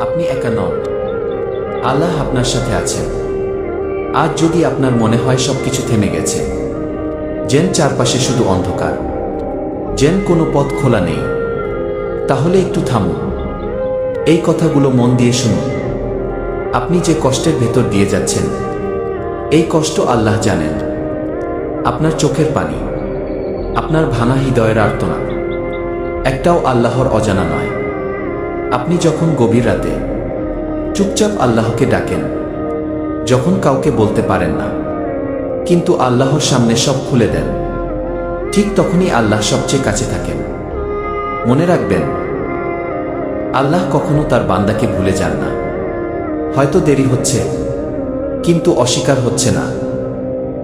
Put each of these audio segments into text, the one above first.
আপনি একা নন। আল্লাহ আপনার সাথে আছেন। আজ যদি আপনার মনে হয় সবকিছু থেমে গেছে, যেন চারপাশে শুধু অন্ধকার, যেন কোনো পথ খোলা নেই, তাহলে একটু থামুন। এই কথাগুলো মন দিয়ে শুনুন। আপনি যে কষ্টের ভেতর দিয়ে যাচ্ছেন, এই কষ্ট আল্লাহ জানেন। আপনার চোখের পানি, আপনার ভাঙা হৃদয়ের আর্তনা একটাও আল্লাহর অজানা নয়। আপনি যখন গভীর রাতে চুপচাপ আল্লাহকে ডাকেন, যখন কাউকে বলতে পারেন না, কিন্তু আল্লাহর সামনে সব খুলে দেন, ঠিক তখনই আল্লাহ সবচেয়ে কাছে থাকেন। মনে রাখবেন, আল্লাহ কখনো তার বান্দাকে ভুলে যান না। হয়তো দেরি হচ্ছে, কিন্তু অস্বীকার হচ্ছে না।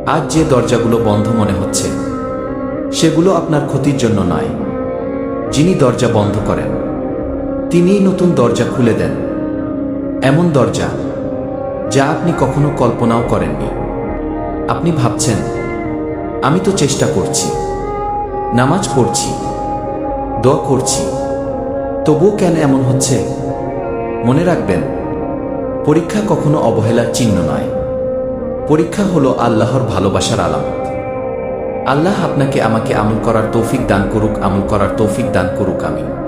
আজ যে দরজাগুলো বন্ধ মনে হচ্ছে, সেগুলো আপনার ক্ষতির জন্য নয়, যিনি দরজা বন্ধ করেন। তিনিই নতুন দরজা খুলে দেন। এমন দরজা যা আপনি কখনো কল্পনাও করেননি। আপনি ভাবছেন, আমি তো চেষ্টা করছি, নামাজ পড়ছি, দোয়া করছি, তবুও কেন এমন হচ্ছে? মনে রাখবেন, পরীক্ষা কখনো অবহেলার চিহ্ন নয়। পরীক্ষা হলো আল্লাহর ভালোবাসার আলামত। আল্লাহ আপনাকে আমাকে আমল করার তৌফিক দান করুক, আমল করার তৌফিক দান করুক আমি।